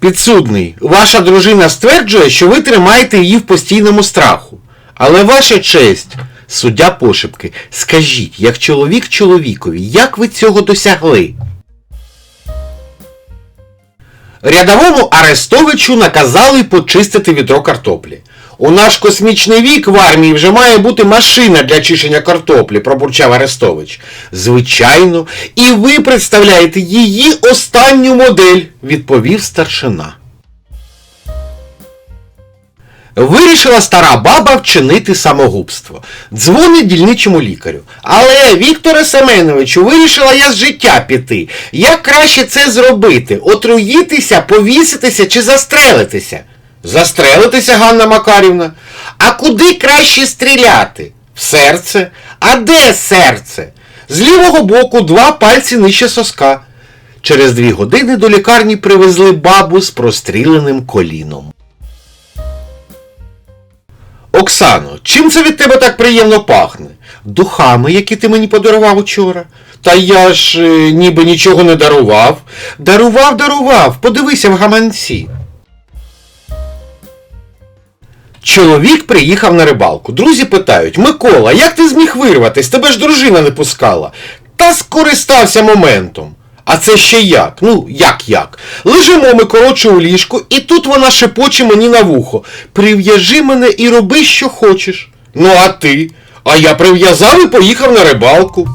Підсудний, ваша дружина стверджує, що ви тримаєте її в постійному страху. Але ваша честь, суддя пошепки, скажіть, як чоловік чоловікові, як ви цього досягли? Рядовому Арестовичу наказали почистити відро картоплі. У наш космічний вік в армії вже має бути машина для чищення картоплі, пробурчав Арестович. Звичайно, і ви представляєте її останню модель, відповів старшина. Вирішила стара баба вчинити самогубство. Дзвонить дільничому лікарю. Але, Вікторе Семеновичу, вирішила я з життя піти. Як краще це зробити? Отруїтися, повіситися чи застрелитися? Застрелитися, Ганна Макарівна. А куди краще стріляти? В серце? А де серце? З лівого боку два пальці нижче соска. Через дві години до лікарні привезли бабу з простріленим коліном. Оксано, чим це від тебе так приємно пахне? Духами, які ти мені подарував учора. Та я ж е, ніби нічого не дарував. Дарував, дарував. Подивися в гаманці. Чоловік приїхав на рибалку. Друзі питають: Микола, як ти зміг вирватись? Тебе ж дружина не пускала. Та скористався моментом. А це ще як? Ну, як як? Лежимо ми коротше у ліжку, і тут вона шепоче мені на вухо. Прив'яжи мене і роби, що хочеш. Ну, а ти? А я прив'язав і поїхав на рибалку.